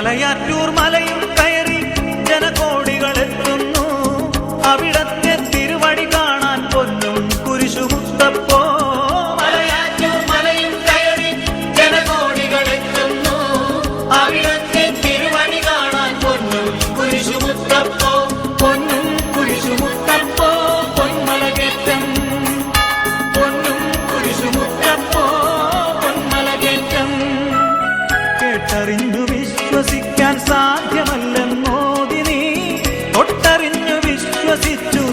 மலையாற்றூர் மலையும்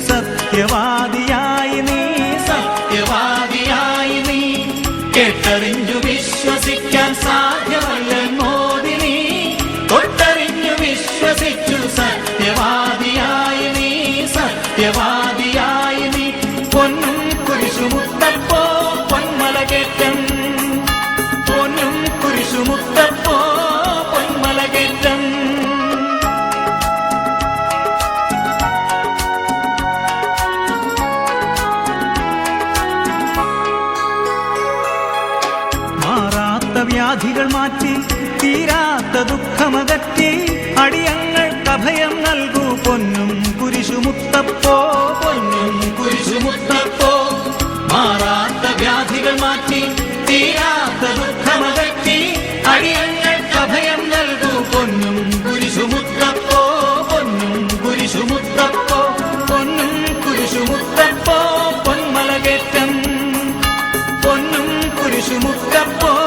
സത്യവാദി വ്യാധികൾ മാറ്റി തീരാത്ത ദുഃഖമകറ്റി അടിയങ്ങൾക്ക് കഭയം നൽകൂ പൊന്നും കുരിശുമുത്തപ്പോ പൊന്നും കുരിശുമുത്തപ്പോ. മാറാത്ത വ്യാധികൾ മാറ്റി തീരാത്ത ദുഃഖമകറ്റി അടിയങ്ങൾക്ക് കഭയം നൽകൂ പൊന്നും കുരിശുമുത്തപ്പോ പൊന്നും കുരിശുമുത്തപ്പോ. പൊന്നും കുരിശുമുത്തപ്പോ പൊന്മലകേറ്റം. പൊന്നും കുരിശുമുത്തപ്പോ.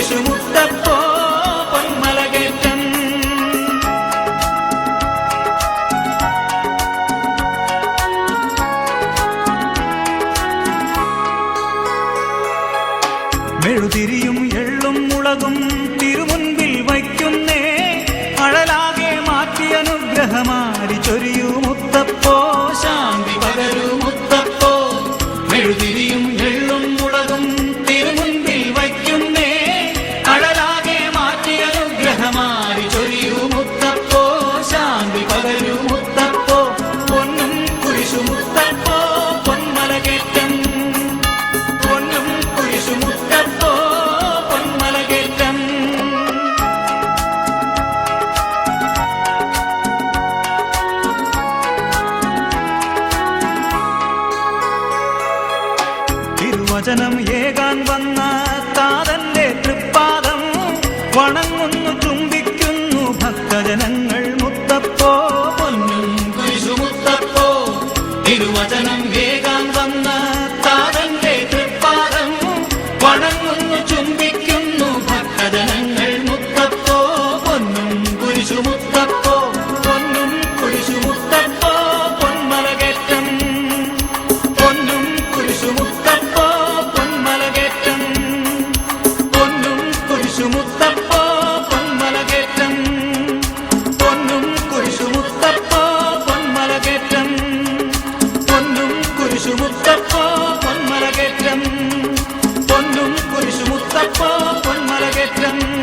പൊന്നും കുരിശുമുത്തപ്പോ പൊന്മലകേറ്റം മെഴുതിരിയും എള്ളും വചനം ഏകാൻ വന്ന താതന്റെ തൃപ്പാദം വണങ്ങുന്നു തുമ്പിക്കുന്നു ഭക്തജനങ്ങൾ. பொன்னரவேற்றம்